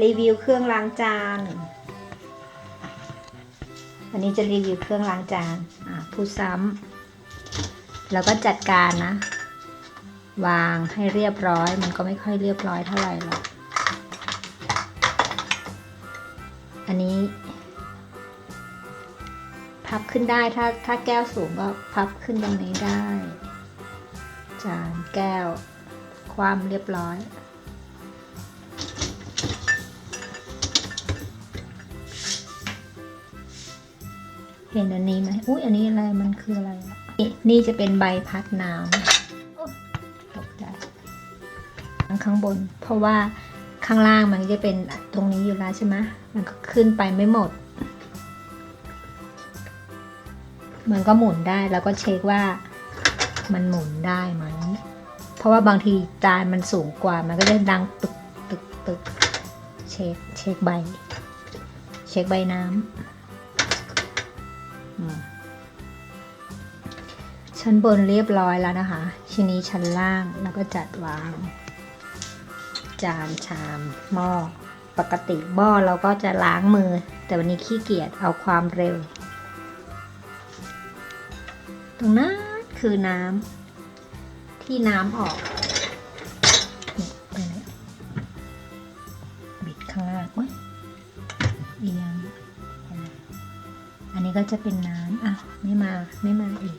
รีวิวเครื่องล้างจานวันนี้จะรีวิวเครื่องล้างจานอะพูดซ้ำแล้วก็จัดการนะ วางให้เรียบร้อย มันก็ไม่ค่อยเรียบร้อยเท่าไหร่หรอก อันนี้ พับขึ้นได้ถ้าถ้าแก้วสูงก็พับขึ้นตรงนี้ได้ จานแก้ว ความเรียบร้อย เห็นอันนี้ไหมอุ้ยอันนี้อะไรมันคืออะไรอะนี่นี่จะเป็นใบพัดน้ำตกใจข้างบน เพราะว่าข้างล่างมันจะเป็นตรงนี้อยู่แล้วใช่ไหมมันก็ขึ้นไปไม่หมด มันก็หมุนได้แล้วก็เช็คว่ามันหมุนได้ไหมเพราะว่าบางทีจานมันสูงกว่า มันก็จะดังตึกตึกตึกเช็คเช็คใบ เช็คใบน้ำ ชั้นบนเรียบร้อยแล้วนะคะ ทีนี้ชั้นล่างแล้วก็จัดวาง จานชามหม้อปกติหม้อเราก็จะล้างมือ แต่วันนี้ขี้เกียจเอาความเร็ว ตรงนั้นคือน้ำที่น้ำออกนี่ไปเลยบิดข้างล่างโอ๊ยเอียง นี้ก็จะเป็นน้ำอะไม่มาไม่มาอีก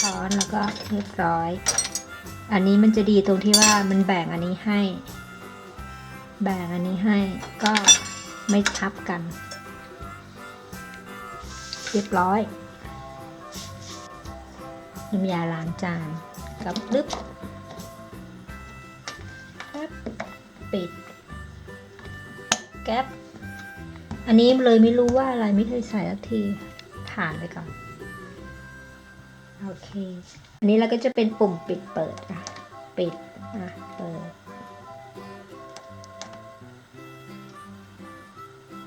ช้อนแล้วก็เรียบร้อย อันนี้มันจะดีตรงที่ว่ามันแบ่งอันนี้ให้ แบ่งอันนี้ให้ก็ไม่ทับกัน เรียบร้อยน้ำยาล้างจานกับดึบแป๊บปิด แก๊ป อันนี้เลยไม่รู้ว่าอะไรไม่เคยใส่สักทีผ่านไปก่อน โอเค อันนี้เราก็จะเป็นปุ่มปิดเปิดอะ ปิด อะ เปิด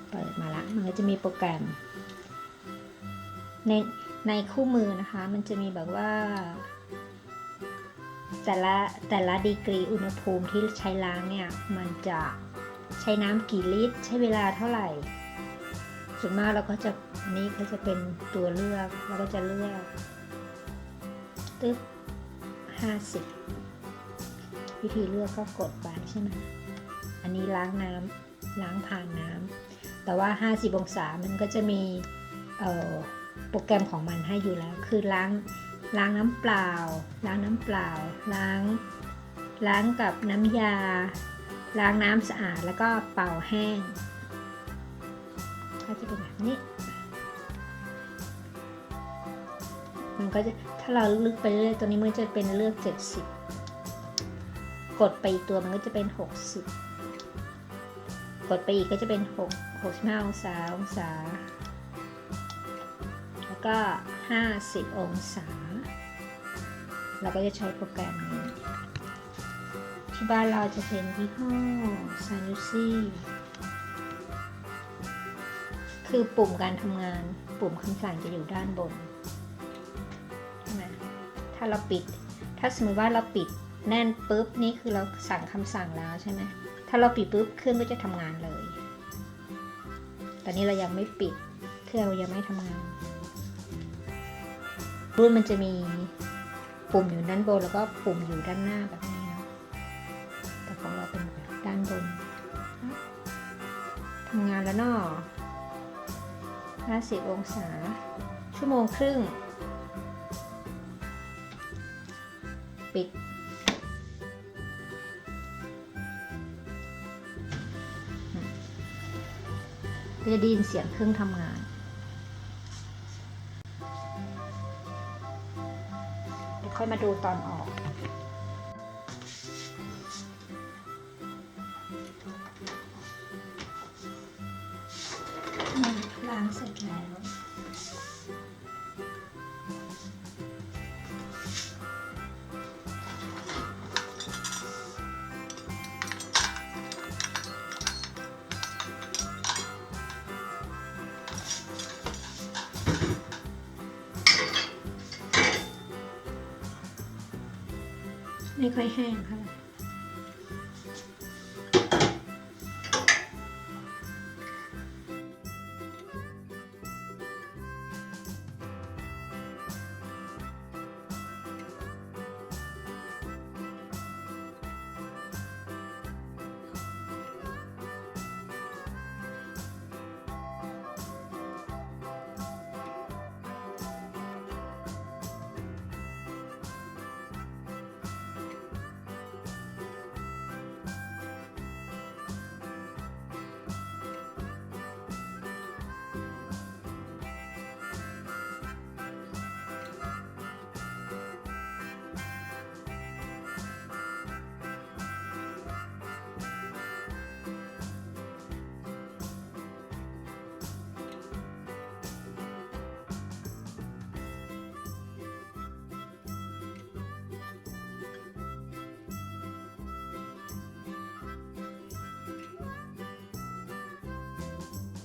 เปิดมาละ มันก็จะมีโปรแกรม ใน ในคู่มือนะคะ มันจะมีแบบว่า แต่ละ แต่ละดีกรีอุณหภูมิที่ใช้ล้างเนี่ย มันจะใช้น้ำกี่ลิตร ใช้เวลาเท่าไหร่ ส่วนมากเราก็จะนี้ก็จะเป็นตัวเลือกเราก็จะเลือกตึ๊บห้าสิบวิธีเลือกก็กดไปใช่ไหมอันนี้ล้างน้ำล้างผ่านน้ำแต่ว่า 50 องศามันก็จะมีโปรแกรมของมันให้อยู่แล้ว คือล้างล้างน้ำเปล่า ล้างน้ำเปล่า ล้าง ล้างกับน้ำยา ล้างน้ำสะอาดแล้วก็เป่าแห้ง ก็จะเป็นแบบนี้ มันก็จะถ้าเราลึกไปเรื่อยตัวนี้มันจะเป็นเลือก70กดไปอีกตัวมันก็จะเป็น60กดไปอีกก็จะเป็น6 65องศาองศา แล้วก็50องศา เราก็จะใช้โปรแกรมนี้ที่บ้านเราจะเป็นยี่ห้อ Sanusi คือปุ่มการทำงาน ปุ่มคำสั่งจะอยู่ด้านบนใช่ไหมถ้าเราปิด ถ้าสมมติว่าเราปิดแน่นปุ๊บนี่คือเราสั่งคำสั่งแล้วใช่ไหมถ้าเราปิดปุ๊บเครื่องก็จะทำงานเลย ตอนนี้เรายังไม่ปิด เครื่องยังไม่ทำงาน รุ่นมันจะมีปุ่มอยู่ด้านบนแล้วก็ปุ่มอยู่ด้านหน้าแบบนี้นะแต่ของเราเป็นแบบด้านบนทำงานแล้วเนาะ 50 องศา ชั่วโมงครึ่ง ปิด จะได้ยินเสียงเครื่องทำงาน เดี๋ยวค่อยมาดูตอนออกางเสร็จแล้ว ไม่ค่อยแห้งค่ะ